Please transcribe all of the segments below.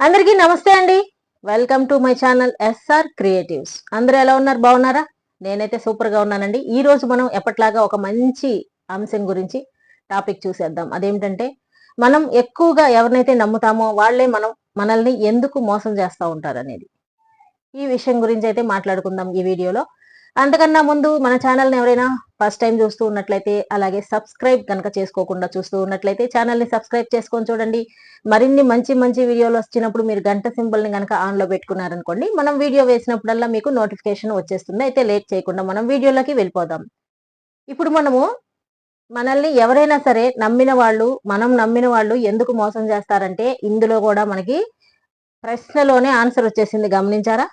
అందరికీ నమస్తే అండి. Welcome to my channel S R Creatives అందరూ ఎలా ఉన్నారు? బాగున్నారా? నేనైతే సూపర్గా ఉన్నానండి. ఈ రోజు మనం ఎప్పట్లాగా ఒక మంచి అంశం గురించి టాపిక్ చూసేద్దాం. అదేమిటంటే మనం ఎక్కువగా ఎవరినైతే నమ్ముతామో వాళ్ళే మనం మనల్ని ఎందుకు మోసం చేస్తూ ఉంటారు అనేది ఈ విషయం గురించి అయితే మాట్లాడుకుందాం ఈ వీడియోలో. అంతకన్నా ముందు మన ఛానల్ని ఎవరైనా ఫస్ట్ టైం చూస్తూ ఉన్నట్లయితే అలాగే సబ్స్క్రైబ్ కనుక చేసుకోకుండా చూస్తూ ఉన్నట్లయితే ఛానల్ని సబ్స్క్రైబ్ చేసుకొని చూడండి. మరిన్ని మంచి మంచి వీడియోలు వచ్చినప్పుడు మీరు గంట సింబల్ని కనుక ఆన్లో పెట్టుకున్నారనుకోండి మనం వీడియో వేసినప్పుడల్లా మీకు నోటిఫికేషన్ వచ్చేస్తుంది. అయితే లేట్ చేయకుండా మనం వీడియోలోకి వెళ్ళిపోదాం. ఇప్పుడు మనము మనల్ని ఎవరైనా సరే నమ్మిన వాళ్ళు మనం నమ్మిన వాళ్ళు ఎందుకు మోసం చేస్తారంటే ఇందులో కూడా మనకి ప్రశ్నలోనే ఆన్సర్ వచ్చేసింది. గమనించారా?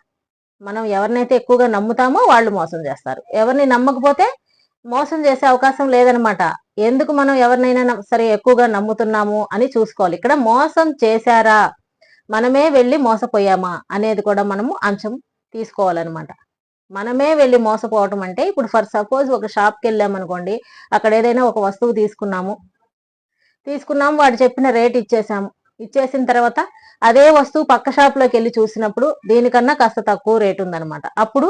మనం ఎవరినైతే ఎక్కువగా నమ్ముతామో వాళ్ళు మోసం చేస్తారు. ఎవరిని నమ్మకపోతే మోసం చేసే అవకాశం లేదనమాట. ఎందుకు మనం ఎవరినైనా సరే ఎక్కువగా నమ్ముతున్నాము అని చూసుకోవాలి. ఇక్కడ మోసం చేశారా? మనమే వెళ్ళి మోసపోయామా? అనేది కూడా మనము అంశం తీసుకోవాలన్నమాట మనమే వెళ్ళి మోసపోవటం అంటే ఇప్పుడు ఫర్ సపోజ్ ఒక షాప్కి వెళ్ళామనుకోండి అక్కడ ఏదైనా ఒక వస్తువు తీసుకున్నాము. తీసుకున్నాము వాడు చెప్పిన రేట్ ఇచ్చేసాము. ఇచ్చేసిన తర్వాత అదే వస్తువు పక్క షాప్లోకి వెళ్ళి చూసినప్పుడు దీనికన్నా కాస్త తక్కువ రేట్ ఉందన్నమాట. అప్పుడు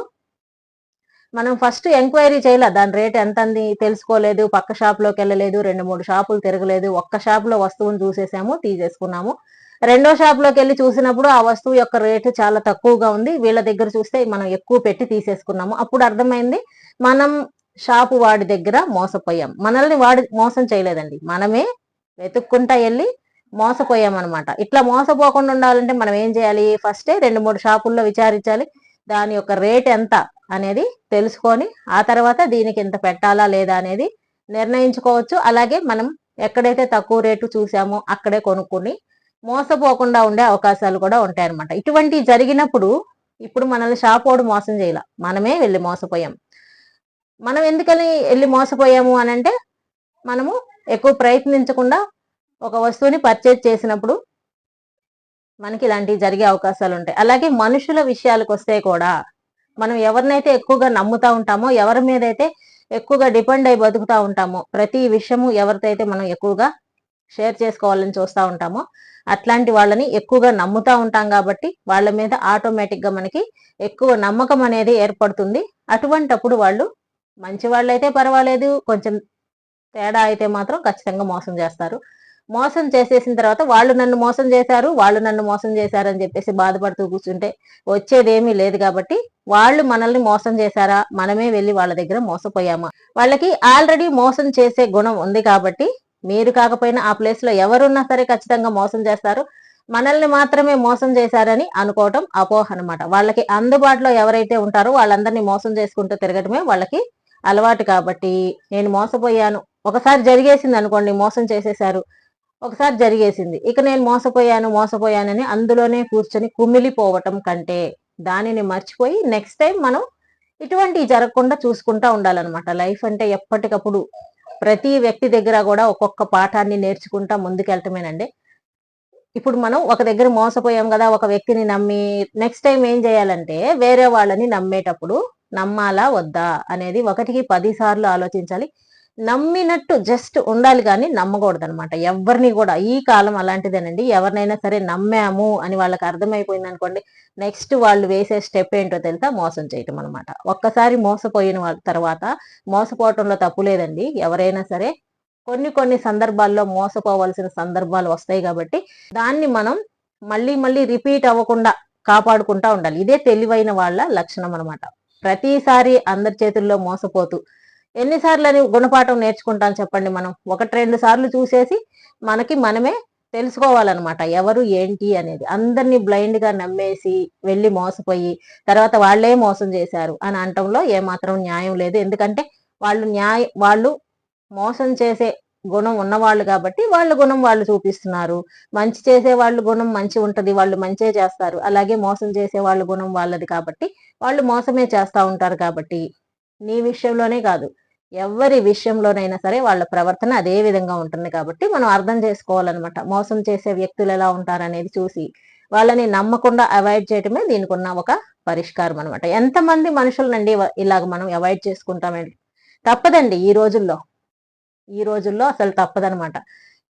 మనం ఫస్ట్ ఎంక్వైరీ చేయాల? దాని రేట్ ఎంత అంది తెలుసుకోలేదు. పక్క షాప్లోకి వెళ్ళలేదు. రెండు మూడు షాపులు తిరగలేదు. ఒక్క షాప్లో వస్తువుని చూసేసాము తీసేసుకున్నాము. రెండో షాప్లోకి వెళ్ళి చూసినప్పుడు ఆ వస్తువు యొక్క రేటు చాలా తక్కువగా ఉంది. వీళ్ళ దగ్గర చూస్తే మనం ఎక్కువ పెట్టి తీసేసుకున్నాము. అప్పుడు అర్థమైంది మనం షాపు వాడి దగ్గర మోసపోయాం. మనల్ని వాడి మోసం చేయలేదండి. మనమే వెతుక్కుంటా వెళ్ళి మోసపోయామన్నమాట. ఇట్లా మోసపోకుండా ఉండాలంటే మనం ఏం చేయాలి? ఫస్టే రెండు మూడు షాపుల్లో విచారించాలి. దాని యొక్క రేట్ ఎంత అనేది తెలుసుకొని ఆ తర్వాత దీనికి ఎంత పెట్టాలా లేదా అనేది నిర్ణయించుకోవచ్చు. అలాగే మనం ఎక్కడైతే తక్కువ రేటు చూసామో అక్కడే కొనుక్కుని మోసపోకుండా ఉండే అవకాశాలు కూడా ఉంటాయన్నమాట. ఇటువంటి జరిగినప్పుడు ఇప్పుడు మనల్ని షాప్ వాడు మోసం చేయాల. మనమే వెళ్ళి మోసపోయాం. మనం ఎందుకని వెళ్ళి మోసపోయాము అని అంటే మనము ఎక్కువ ప్రయత్నించకుండా ఒక వస్తువుని పర్చేజ్ చేసినప్పుడు మనకి ఇలాంటివి జరిగే అవకాశాలు ఉంటాయి. అలాగే మనుషుల విషయాలకు వస్తే కూడా మనం ఎవరినైతే ఎక్కువగా నమ్ముతా ఉంటామో ఎవరి మీద అయితే ఎక్కువగా డిపెండ్ అయి బతుకుతా ఉంటామో ప్రతి విషయము ఎవరితో అయితే మనం ఎక్కువగా షేర్ చేసుకోవాలని చూస్తూ ఉంటామో అట్లాంటి వాళ్ళని ఎక్కువగా నమ్ముతా ఉంటాం కాబట్టి వాళ్ళ మీద ఆటోమేటిక్గా మనకి ఎక్కువ నమ్మకం అనేది ఏర్పడుతుంది. అటువంటప్పుడు వాళ్ళు మంచి వాళ్ళైతే పర్వాలేదు కొంచెం తేడా అయితే మాత్రం ఖచ్చితంగా మోసం చేస్తారు. మోసం చేసేసిన తర్వాత వాళ్ళు నన్ను మోసం చేశారు వాళ్ళు నన్ను మోసం చేశారు అని చెప్పేసి బాధపడుతూ కూర్చుంటే వచ్చేదేమీ లేదు కాబట్టి వాళ్ళు మనల్ని మోసం చేశారా? మనమే వెళ్ళి వాళ్ళ దగ్గర మోసపోయామా? వాళ్ళకి ఆల్రెడీ మోసం చేసే గుణం ఉంది కాబట్టి మీరు కాకపోయినా ఆ ప్లేస్లో ఎవరున్నా సరే ఖచ్చితంగా మోసం చేస్తారు. మనల్ని మాత్రమే మోసం చేశారని అనుకోవటం అపోహ అనమాట వాళ్ళకి అందుబాటులో ఎవరైతే ఉంటారో వాళ్ళందరినీ మోసం చేసుకుంటూ తిరగటమే వాళ్ళకి అలవాటు కాబట్టి నేను మోసపోయాను. ఒకసారి జరిగేసింది అనుకోండి మోసం చేసేశారు. ఒకసారి జరిగేసింది. ఇక నేను మోసపోయాను మోసపోయానని అందులోనే కూర్చొని కుమిలిపోవటం కంటే దానిని మర్చిపోయి నెక్స్ట్ టైం మనం ఇటువంటివి జరగకుండా చూసుకుంటా ఉండాలన్నమాట. లైఫ్ అంటే ఎప్పటికప్పుడు ప్రతి వ్యక్తి దగ్గర కూడా ఒక్కొక్క పాఠాన్ని నేర్చుకుంటా ముందుకెళ్ళటమేనండి ఇప్పుడు మనం ఒక దగ్గర మోసపోయాం కదా ఒక వ్యక్తిని నమ్మి నెక్స్ట్ టైం ఏం చేయాలంటే వేరే వాళ్ళని నమ్మేటప్పుడు నమ్మాలా వద్దా అనేది ఒకటికి పది సార్లు ఆలోచించాలి. నమ్మినట్టు జస్ట్ ఉండాలి కానీ నమ్మకూడదు అనమాట ఎవరిని కూడా ఈ కాలం అలాంటిదేనండి. ఎవరినైనా సరే నమ్మాము అని వాళ్ళకి అర్థమైపోయింది అనుకోండి నెక్స్ట్ వాళ్ళు వేసే స్టెప్ ఏంటో తెలుసా? మోసం చేయటం అనమాట ఒక్కసారి మోసపోయిన తర్వాత మోసపోవటంలో తప్పు లేదండి. ఎవరైనా సరే కొన్ని కొన్ని సందర్భాల్లో మోసపోవలసిన సందర్భాలు వస్తాయి కాబట్టి దాన్ని మనం మళ్ళీ మళ్ళీ రిపీట్ అవ్వకుండా కాపాడుకుంటా ఉండాలి. ఇదే తెలివైన వాళ్ళ లక్షణం అనమాట ప్రతిసారి అందరి చేతుల్లో మోసపోతూ ఎన్నిసార్లు అని గుణపాఠం నేర్చుకుంటాం చెప్పండి మనం? ఒకటి రెండు సార్లు చూసేసి మనకి మనమే తెలుసుకోవాలన్నమాట. ఎవరు ఏంటి అనేది. అందరినీ బ్లైండ్గా నమ్మేసి వెళ్ళి మోసపోయి తర్వాత వాళ్ళే మోసం చేశారు అని అనటంలో ఏమాత్రం న్యాయం లేదు. ఎందుకంటే వాళ్ళు న్యాయ వాళ్ళు మోసం చేసే గుణం ఉన్నవాళ్ళు కాబట్టి వాళ్ళ గుణం వాళ్ళు చూపిస్తున్నారు. మంచి చేసే వాళ్ళ గుణం మంచి ఉంటది వాళ్ళు మంచే చేస్తారు. అలాగే మోసం చేసే వాళ్ళ గుణం వాళ్ళది కాబట్టి వాళ్ళు మోసమే చేస్తూ ఉంటారు కాబట్టి నీ విషయంలోనే కాదు. ఎవరి విషయంలోనైనా సరే వాళ్ళ ప్రవర్తన అదే విధంగా ఉంటుంది కాబట్టి మనం అర్థం చేసుకోవాలన్నమాట. మోసం చేసే వ్యక్తులు ఎలా ఉంటారనేది చూసి వాళ్ళని నమ్మకుండా అవాయిడ్ చేయటమే దీనికి ఉన్న ఒక పరిష్కారం అనమాట ఎంతమంది మనుషులనండి ఇలాగ మనం అవాయిడ్ చేసుకుంటామండి తప్పదండి ఈ రోజుల్లో. ఈ రోజుల్లో అసలు తప్పదనమాట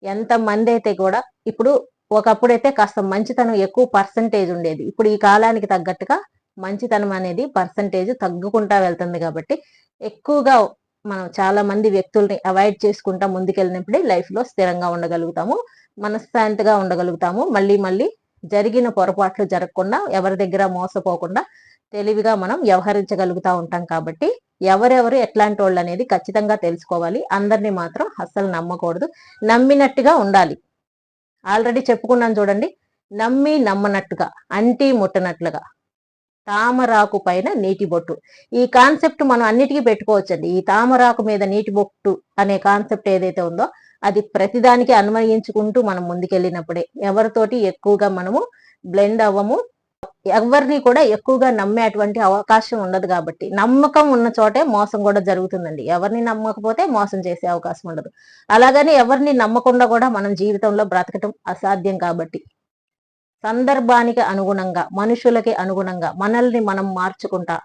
ఎంతమంది అయితే కూడా ఇప్పుడు ఒకప్పుడైతే కాస్త మంచితనం ఎక్కువ పర్సంటేజ్ ఉండేది. ఇప్పుడు ఈ కాలానికి తగ్గట్టుగా మంచితనం అనేది పర్సంటేజ్ తగ్గుకుంటా వెళ్తుంది కాబట్టి ఎక్కువగా మనం చాలా మంది వ్యక్తుల్ని అవాయిడ్ చేసుకుంటా ముందుకెళ్ళినప్పుడే లైఫ్లో స్థిరంగా ఉండగలుగుతాము మనశ్శాంతిగా ఉండగలుగుతాము. మళ్ళీ మళ్ళీ జరిగిన పొరపాట్లు జరగకుండా ఎవరి దగ్గర మోసపోకుండా తెలివిగా మనం వ్యవహరించగలుగుతా ఉంటాం కాబట్టి ఎవరెవరు ఎట్లాంటి వాళ్ళు అనేది ఖచ్చితంగా తెలుసుకోవాలి. అందరినీ మాత్రం అస్సలు నమ్మకూడదు. నమ్మినట్టుగా ఉండాలి. ఆల్రెడీ చెప్పుకున్నాను చూడండి నమ్మి నమ్మనట్టుగా అంటి ముట్టనట్లుగా. తామరాకు పైన నీటి బొట్టు. ఈ కాన్సెప్ట్ మనం అన్నిటికీ పెట్టుకోవచ్చండి. ఈ తామరాకు మీద నీటి బొట్టు అనే కాన్సెప్ట్ ఏదైతే ఉందో అది ప్రతిదానికి అన్వయించుకుంటూ మనం ముందుకెళ్ళినప్పుడే ఎవరితోటి ఎక్కువగా మనము బ్లెండ్ అవ్వము. ఎవరిని కూడా ఎక్కువగా నమ్మేటువంటి అవకాశం ఉండదు కాబట్టి నమ్మకం ఉన్న చోటే మోసం కూడా జరుగుతుందండి. ఎవరిని నమ్మకపోతే మోసం చేసే అవకాశం ఉండదు. అలాగని ఎవరిని నమ్మకుండా కూడా మనం జీవితంలో బ్రతకటం అసాధ్యం కాబట్టి. సందర్భానికి అనుగుణంగా మనుషులకి అనుగుణంగా మనల్ని మనం మార్చుకుంటా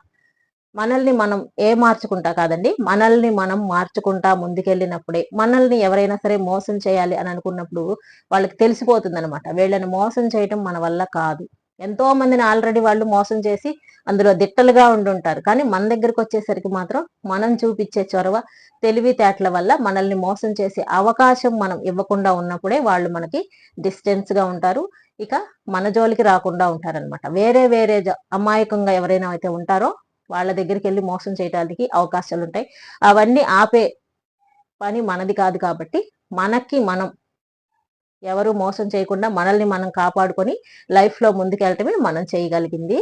మనల్ని మనం ఏ మార్చుకుంటా కాదండి మనల్ని మనం మార్చుకుంటా ముందుకెళ్ళినప్పుడే మనల్ని ఎవరైనా సరే మోసం చేయాలి అని అనుకున్నప్పుడు వాళ్ళకి తెలిసిపోతుంది అనమాట వీళ్ళని మోసం చేయటం మన వల్ల కాదు. ఎంతో మందిని ఆల్రెడీ వాళ్ళు మోసం చేసి అందులో దిట్టలుగా ఉండుంటారు. కానీ మన దగ్గరకు వచ్చేసరికి మాత్రం మనం చూపించే చొరవ తెలివితేటల వల్ల మనల్ని మోసం చేసే అవకాశం మనం ఇవ్వకుండా ఉన్నప్పుడే వాళ్ళు మనకి డిస్టెన్స్గా ఉంటారు. ఇక మన జోలికి రాకుండా ఉంటారనమాట వేరే వేరే అమాయకంగా ఎవరైనా అయితే ఉంటారో వాళ్ళ దగ్గరికి వెళ్ళి మోసం చేయడానికి అవకాశాలు ఉంటాయి అవన్నీ ఆపే పని మనది కాదు కాబట్టి మనకి మనం ఎవరు మోసం చేయకుండా మనల్ని మనం కాపాడుకొని లైఫ్లో ముందుకెళ్ళటమే మనం చేయగలిగింది.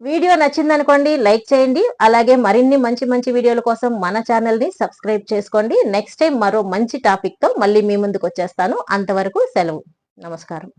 వీడియో నచ్చింది అనుకోండి లైక్ చేయండి. అలాగే మరిన్ని మంచి మంచి వీడియోల కోసం మన ఛానల్ని సబ్స్క్రైబ్ చేసుకోండి. నెక్స్ట్ టైం మరో మంచి టాపిక్తో మళ్ళీ మీ ముందుకు వచ్చేస్తాను అంతవరకు సెలవు. నమస్కారం.